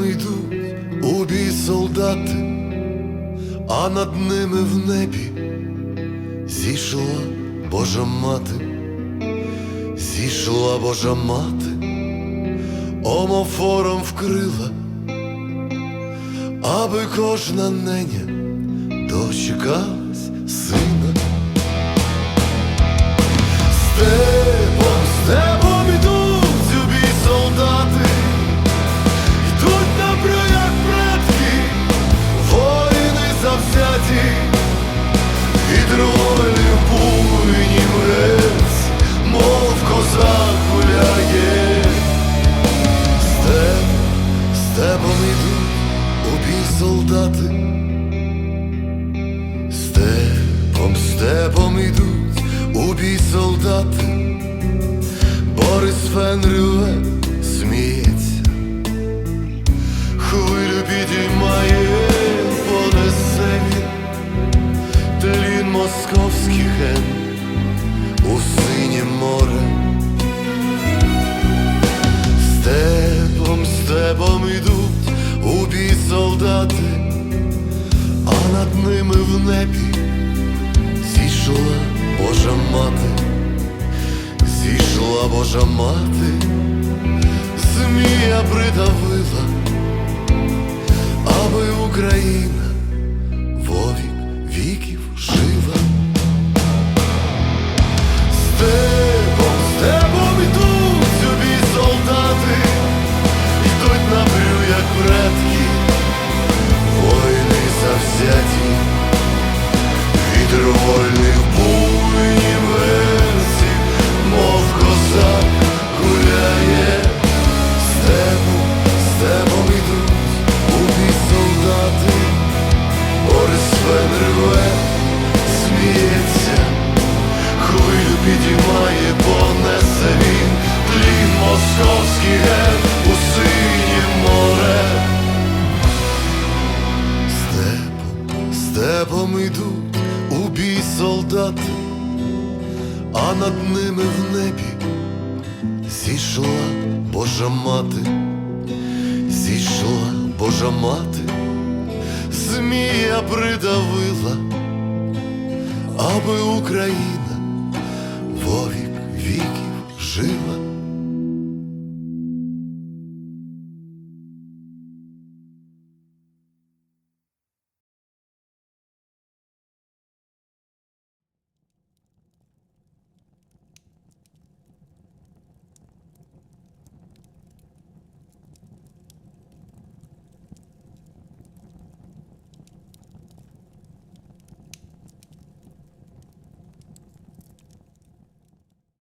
степами йдуть у бій солдати, а над ними в небі зійшла Божа мати, зійшла Божа мати, омофором вкрила, аби кожна неня дочекалась сина. Степом, степом ідуть у бій солдати. Степом, степом ідуть у солдати, Борис Фенрюе сміється, хвилю підіймає, понесе він, тлін московських ген у синє море. Степом ідуть у солдати, а над ними в небі зійшла Божа мати, зійшла Божа мати, змія придавила, аби Україна від солдати, а над ними в небі зійшла Божа мати, зійшла Божа мати, змія придавила аби Україна